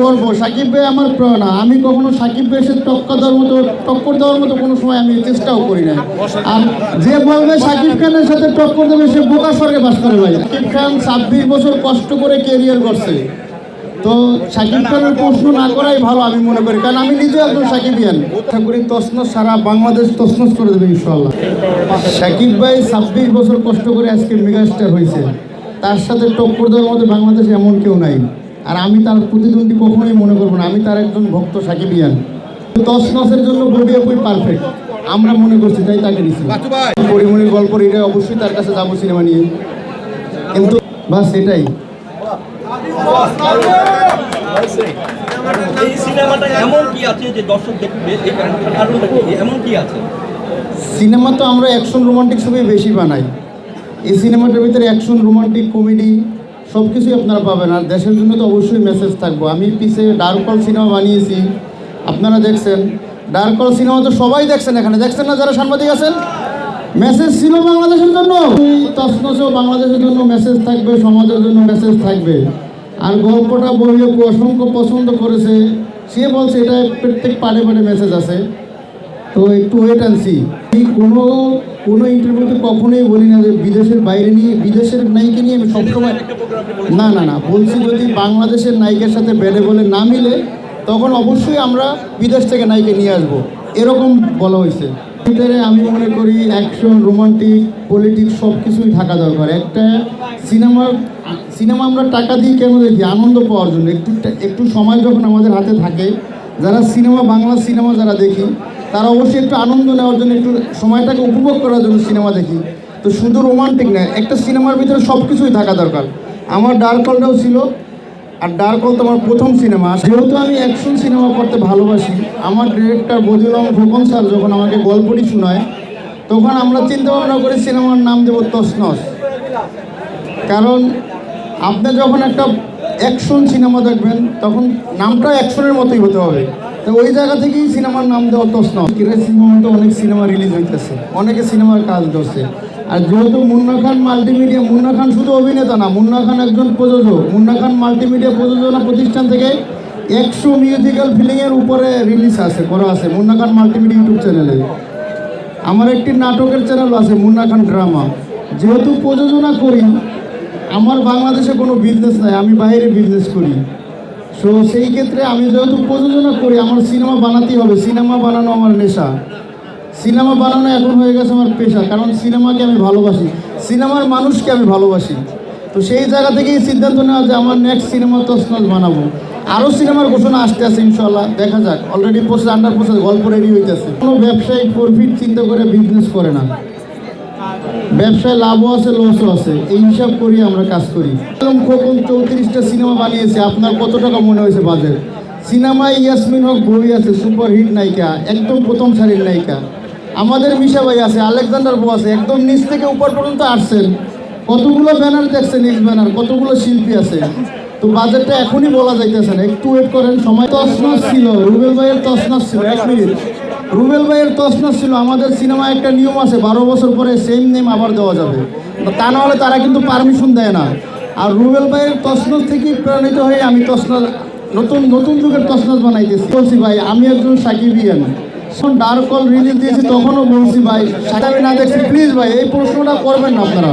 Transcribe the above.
গর্ব সাকিব ভাই আমার প্রেরণা আমি কখনো সাকিব ভাইয়ের সাথে টক্কর দেওয়ার মতো, টক্কর দেওয়ার মতো কোনো সময় আমি চেষ্টাও করি না আর যে বলবে সাকিব খানের সাথে টক্কর দেবে, সে বোকা স্বর্গে বাস করে ভাই। সাকিব খান ছাব্বিশ বছর কষ্ট করে কেরিয়ার করছে। তো সাকিব খানের প্রশ্ন না করাই ভালো আমি মনে করি, কারণ আমি নিজে একজন সাকিবিয়ান। আশা করি তসনস সারা বাংলাদেশ তসনস করে দেবে ইনশাল্লাহ সাকিব ভাই ছাব্বিশ বছর কষ্ট করে আজকে মেগাস্টার হয়েছে। তার সাথে টক্কর দেওয়ার মধ্যে বাংলাদেশে এমন কেউ নাই। আর আমি তার প্রতিদ্বন্দ্বী কখনোই মনে করব না। আমি তার একজন ভক্ত সাকিবিয়ান মাসের জন্য ববি আপুই পারফেক্ট। আমরা মনে করছি তাই তাকে দিচ্ছি পরিমণির গল্প এটা অবশ্যই তার কাছে যাব সিনেমা নিয়ে। কিন্তু বাস এটাই। এই সিনেমাটা এমন কি আছে যে দর্শক দেখবে এই কারণটা কারণটা কি এমন কি আছে? সিনেমা তো আমরা অ্যাকশন রোমান্টিক ছবি বেশি বানাই। এই সিনেমাটার ভিতরে অ্যাকশন রোমান্টিক কমেডি সব কিছুই আপনারা পাবেন। আর দেশের জন্য তো অবশ্যই মেসেজ থাকব। আমি পিছে ডার্কল সিনেমা বানিয়েছি। আপনারা দেখছেন। ডার্কল সিনেমা তো সবাই দেখছেন এখানে। দেখছেন না যারা সাংবাদিক আছেন? মেসেজ ছিল বাংলাদেশের জন্য। তসনসেও বাংলাদেশের জন্য মেসেজ থাকবে, সমাজের জন্য মেসেজ থাকবে। আর গল্পটা বইও অসংখ্য পছন্দ করেছে। সে বলছে, এটা প্রত্যেক পাড়ে পাড়ে মেসেজ আছে। তো একটু ওয়েট আনছি আমি কোনো কোনো ইন্টারভিউতে কখনোই বলি না যে বিদেশের বাইরে নিয়ে, বিদেশের নায়িকা নিয়ে আমি সবসময় না না না, বলছি যদি বাংলাদেশের নায়িকার সাথে বেড়ে বলে না মিলে, তখন অবশ্যই আমরা বিদেশ থেকে নায়িকা নিয়ে আসব। এরকম বলা হয়েছে। ভিতরে আমি মনে করি অ্যাকশন রোমান্টিক পলিটিক্স সব কিছুই থাকা দরকার। একটা সিনেমা সিনেমা আমরা টাকা দিয়ে কেন দেখি? আনন্দ পাওয়ার জন্য। একটু একটু সময় যখন আমাদের হাতে থাকে, যারা সিনেমা বাংলা সিনেমা যারা দেখি তারা অবশ্যই একটু আনন্দ নেওয়ার জন্য, একটু সময়টাকে উপভোগ করার জন্য সিনেমা দেখি। তো শুধু রোমান্টিক না একটা সিনেমার ভিতরে সব কিছুই থাকা দরকার। আমার ডার্ক হলটাও ছিল, আর ডার্ক হল তো আমার প্রথম সিনেমা। যেহেতু আমি অ্যাকশন সিনেমা করতে ভালোবাসি, আমার ডিরেক্টর বদিউল খোকন স্যার যখন আমাকে গল্পটি শোনায়, তখন আমরা চিন্তা ভাবনা করে সিনেমার নাম দেবো তসনস কারণ আপনি যখন একটা অ্যাকশন সিনেমা দেখবেন, তখন নামটা অ্যাকশনের মতোই হতে হবে। তো ওই জায়গা থেকেই সিনেমার নাম দেওয়া তসন কিরাসির মোমেন্টে অনেক সিনেমা রিলিজ হইতেছে। অনেকে সিনেমার কাজ ধরছে। আর যেহেতু মুন্না খান মাল্টিমিডিয়া মুন্না খান শুধু অভিনেতা না, মুন্না খান একজন প্রযোজক। মুন্না খান মাল্টিমিডিয়া প্রযোজনা প্রতিষ্ঠান থেকে একশো মিউজিক্যাল ফিলিংয়ের উপরে রিলিজ আছে, করা আছে। মুন্না খান মাল্টিমিডিয়া ইউটিউব চ্যানেলে আমার একটি নাটকের চ্যানেল আছে, মুন্না খান ড্রামা যেহেতু প্রযোজনা করি, আমার বাংলাদেশে কোনো বিজনেস নাই, আমি বাইরে বিজনেস করি। সো সেই ক্ষেত্রে আমি যেহেতু প্রযোজনা করি, আমার সিনেমা বানাতেই হবে। সিনেমা বানানো আমার নেশা। সিনেমা বানানো এখন হয়ে গেছে আমার পেশা, কারণ সিনেমাকে আমি ভালোবাসি। সিনেমার মানুষকে আমি ভালোবাসি। তো সেই জায়গা থেকেই সিদ্ধান্ত নেওয়া যে আমার নেক্সট সিনেমা তসনস বানাবো। আরও সিনেমার ঘোষণা আসতে আছে ইনশাল্লাহ দেখা যাক। অলরেডি প্রসেস আন্ডার প্রসেস গল্প রেডি হইতেছে। কোনো ব্যবসায়িক প্রফিট চিন্তা করে বিজনেস করে না। ব্যবসায় লাভও আছে লসও আছে। এই হিসাব করি আমরা কাজ করি। এরকম খোকন চৌত্রিশটা সিনেমা বানিয়েছে, আপনার কত টাকা মনে হয়েছে বাজেট সিনেমায় ইয়াসমিন হক বই আছে সুপার হিট নায়িকা, একদম প্রথম সারির নায়িকা। আমাদের মিশা ভাই আছে, আলেকজান্ডার বউ আছে, একদম নিচ থেকে উপর পর্যন্ত আসছেন। কতগুলো ব্যানার দেখছেন নিজ ব্যানার কতগুলো শিল্পী আছে? তো বাজেটটা এখনই বলা যাইতেছে না, একটু ওয়েট করেন, সময় তসনস ছিল, রুবেল ভাইয়ের তসনস ছিল, এক মিনিট রুবেল ভাইয়ের তসনস ছিল, আমাদের সিনেমায় একটা নিয়ম আছে, বারো বছর পরে সেম নেম আবার দেওয়া যাবে। তা না হলে তারা কিন্তু পারমিশন দেয় না। আর রুবেল ভাইয়ের তসনস থেকেই প্রেরণিত হয়ে আমি তসনস নতুন নতুন যুগের তসনস বানাইতেছি। বলছি, ভাই, আমি একজন সাকিবিয়ান যখন ডার্ক কল রিলিজ দিয়েছি, তখনও বলছি, ভাই, সাকিবি না দেখছি। প্লিজ ভাই, এই প্রশ্নটা করবেন না আপনারা।